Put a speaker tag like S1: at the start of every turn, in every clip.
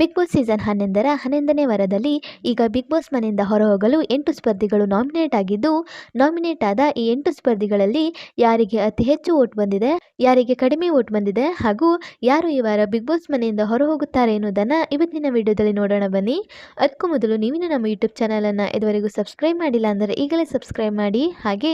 S1: Big Boss season ಹನ್ನೊಂದರ ಹನ್ನೊಂದನೇ ವಾರದಲ್ಲಿ ಈಗ ಬಿಗ್ ಬಾಸ್ ಮನೆಯಿಂದ ಹೊರಹೋಗಲು ಎಂಟು ಸ್ಪರ್ಧಿಗಳು ನಾಮಿನೇಟ್ ಆಗಿದ್ದು, ನಾಮಿನೇಟ್ ಆದ ಈ ಎಂಟು ಸ್ಪರ್ಧಿಗಳಲ್ಲಿ ಯಾರಿಗೆ ಅತಿ ಹೆಚ್ಚು ವೋಟ್ ಬಂದಿದೆ, ಯಾರಿಗೆ ಕಡಿಮೆ ವೋಟ್ ಬಂದಿದೆ ಹಾಗೂ ಯಾರು ಈ ವಾರ ಬಿಗ್ ಬಾಸ್ ಮನೆಯಿಂದ ಹೊರಹೋಗುತ್ತಾರೆ ಎನ್ನುವುದನ್ನು ಇವತ್ತಿನ ವಿಡಿಯೋದಲ್ಲಿ ನೋಡೋಣ ಬನ್ನಿ. ಅದಕ್ಕೂ ಮೊದಲು ನೀವಿನ ನಮ್ಮ ಯೂಟ್ಯೂಬ್ ಚಾನಲನ್ನು ಇದುವರೆಗೂ ಸಬ್ಸ್ಕ್ರೈಬ್ ಮಾಡಿಲ್ಲ ಅಂದರೆ ಈಗಲೇ ಸಬ್ಸ್ಕ್ರೈಬ್ ಮಾಡಿ. ಹಾಗೆ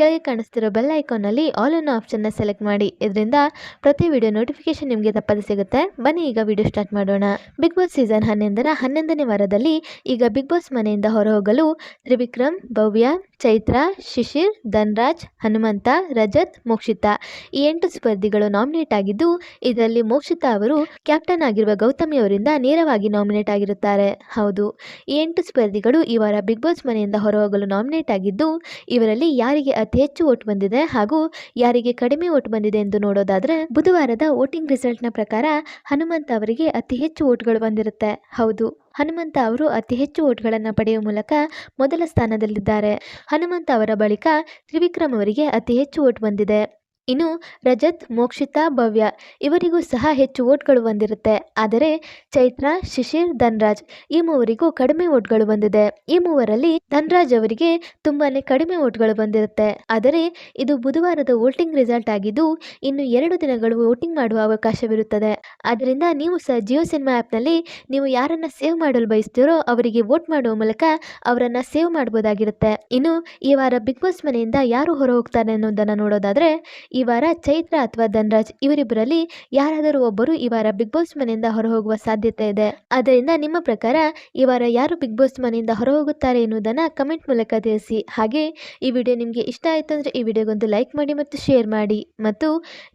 S1: ಕೆಳಗೆ ಕಾಣಿಸ್ತಿರೋ ಬೆಲ್ ಐಕಾನಲ್ಲಿ ಆಲ್ ಅನ್ನೋ ಆಪ್ಷನ್ನ ಸೆಲೆಕ್ಟ್ ಮಾಡಿ. ಇದರಿಂದ ಪ್ರತಿ ವಿಡಿಯೋ ನೋಟಿಫಿಕೇಶನ್ ನಿಮಗೆ ತಪ್ಪದೆ ಸಿಗುತ್ತೆ. ಬನ್ನಿ ಈಗ ವಿಡಿಯೋ ಸ್ಟಾರ್ಟ್ ಮಾಡೋಣ. ಬಿಗ್ ಬಾಸ್ ಸೀಸನ್ ಹನ್ನೊಂದರ ಹನ್ನೊಂದನೇ ವಾರದಲ್ಲಿ ಈಗ ಬಿಗ್ ಬಾಸ್ ಮನೆಯಿಂದ ಹೊರಹೋಗಲು ತ್ರಿವಿಕ್ರಮ್, ಭವ್ಯ, ಚೈತ್ರ, ಶಿಶಿರ್, ಧನ್ರಾಜ್, ಹನುಮಂತ, ರಜತ್, ಮೋಕ್ಷಿತಾ ಈ ಎಂಟು ಸ್ಪರ್ಧಿಗಳು ನಾಮಿನೇಟ್ ಆಗಿದ್ದು, ಇದರಲ್ಲಿ ಮೋಕ್ಷಿತಾ ಅವರು ಕ್ಯಾಪ್ಟನ್ ಆಗಿರುವ ಗೌತಮಿ ಅವರಿಂದ ನೇರವಾಗಿ ನಾಮಿನೇಟ್ ಆಗಿರುತ್ತಾರೆ. ಹೌದು, ಈ ಎಂಟು ಸ್ಪರ್ಧಿಗಳು ಈ ವಾರ ಬಿಗ್ ಬಾಸ್ ಮನೆಯಿಂದ ಹೊರಹೋಗಲು ನಾಮಿನೇಟ್ ಆಗಿದ್ದು, ಇವರಲ್ಲಿ ಯಾರಿಗೆ ಅತಿ ಹೆಚ್ಚು ಓಟ್ ಬಂದಿದೆ ಹಾಗೂ ಯಾರಿಗೆ ಕಡಿಮೆ ಓಟ್ ಬಂದಿದೆ ಎಂದು ನೋಡೋದಾದ್ರೆ, ಬುಧವಾರದ ವೋಟಿಂಗ್ ರಿಸಲ್ಟ್ನ ಪ್ರಕಾರ ಹನುಮಂತ ಅವರಿಗೆ ಅತಿ ಹೆಚ್ಚು ವೋಟ್ಗಳು ಬಂದಿರುತ್ತೆ. ಹೌದು. ಹನುಮಂತ ಅವರು ಅತಿ ಹೆಚ್ಚು ಓಟ್ಗಳನ್ನು ಪಡೆಯುವ ಮೂಲಕ ಮೊದಲ ಸ್ಥಾನದಲ್ಲಿದ್ದಾರೆ. ಹನುಮಂತ ಅವರ ಬಳಿಕ ತ್ರಿವಿಕ್ರಮ್ ಅವರಿಗೆ ಅತಿ ಹೆಚ್ಚು ಓಟ್ ಬಂದಿದೆ. ಇನ್ನು ರಜತ್, ಮೋಕ್ಷಿತಾ, ಭವ್ಯ ಇವರಿಗೂ ಸಹ ಹೆಚ್ಚು ಓಟ್ಗಳು ಬಂದಿರುತ್ತೆ. ಆದರೆ ಚೈತ್ರ, ಶಿಶಿರ್, ಧನ್ರಾಜ್ ಈ ಮೂವರಿಗೂ ಕಡಿಮೆ ಓಟ್ಗಳು ಬಂದಿದೆ. ಈ ಮೂವರಲ್ಲಿ ಧನ್ರಾಜ್ ಅವರಿಗೆ ತುಂಬಾನೇ ಕಡಿಮೆ ಓಟ್ಗಳು ಬಂದಿರುತ್ತೆ. ಆದರೆ ಇದು ಬುಧವಾರದ ವೋಟಿಂಗ್ ರಿಸಲ್ಟ್ ಆಗಿದ್ದು ಇನ್ನು ಎರಡು ದಿನಗಳು ವೋಟಿಂಗ್ ಮಾಡುವ ಅವಕಾಶವಿರುತ್ತದೆ. ಆದ್ದರಿಂದ ನೀವು ಸಹ ಜಿಯೋ ಸಿನಿಮಾ ಆ್ಯಪ್ನಲ್ಲಿ ನೀವು ಯಾರನ್ನ ಸೇವ್ ಮಾಡಲು ಬಯಸ್ತೀರೋ ಅವರಿಗೆ ವೋಟ್ ಮಾಡುವ ಮೂಲಕ ಅವರನ್ನ ಸೇವ್ ಮಾಡಬಹುದಾಗಿರುತ್ತೆ ಇನ್ನು ಈ ವಾರ ಬಿಗ್ ಬಾಸ್ ಮನೆಯಿಂದ ಯಾರು ಹೊರ ಹೋಗ್ತಾರೆ ಅನ್ನೋದನ್ನು ನೋಡೋದಾದ್ರೆ ಈ ವಾರ ಚೈತ್ರ ಅಥವಾ ಧನ್ರಾಜ್ ಇವರಿಬ್ಬರಲ್ಲಿ ಯಾರಾದರೂ ಒಬ್ಬರು ಈ ವಾರ ಬಿಗ್ ಬಾಸ್ ಮನೆಯಿಂದ ಹೊರಹೋಗುವ ಸಾಧ್ಯತೆ ಇದೆ. ಆದ್ದರಿಂದ ನಿಮ್ಮ ಪ್ರಕಾರ ಈ ವಾರ ಯಾರು ಬಿಗ್ ಬಾಸ್ ಮನೆಯಿಂದ ಹೊರಹೋಗುತ್ತಾರೆ ಎನ್ನುವುದನ್ನು ಕಮೆಂಟ್ ಮೂಲಕ ತಿಳಿಸಿ. ಹಾಗೆ ಈ ವಿಡಿಯೋ ನಿಮಗೆ ಇಷ್ಟ ಆಯಿತು ಅಂದರೆ ಈ ವಿಡಿಯೋಗೊಂದು ಲೈಕ್ ಮಾಡಿ ಮತ್ತು ಶೇರ್ ಮಾಡಿ. ಮತ್ತು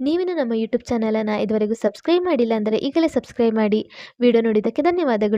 S1: ನೀವಿನ ನಮ್ಮ ಯೂಟ್ಯೂಬ್ ಚಾನಲನ್ನು ಇದುವರೆಗೂ ಸಬ್ಸ್ಕ್ರೈಬ್ ಮಾಡಿಲ್ಲ ಅಂದರೆ ಈಗಲೇ ಸಬ್ಸ್ಕ್ರೈಬ್ ಮಾಡಿ. ವಿಡಿಯೋ ನೋಡಿದ್ದಕ್ಕೆ ಧನ್ಯವಾದಗಳು.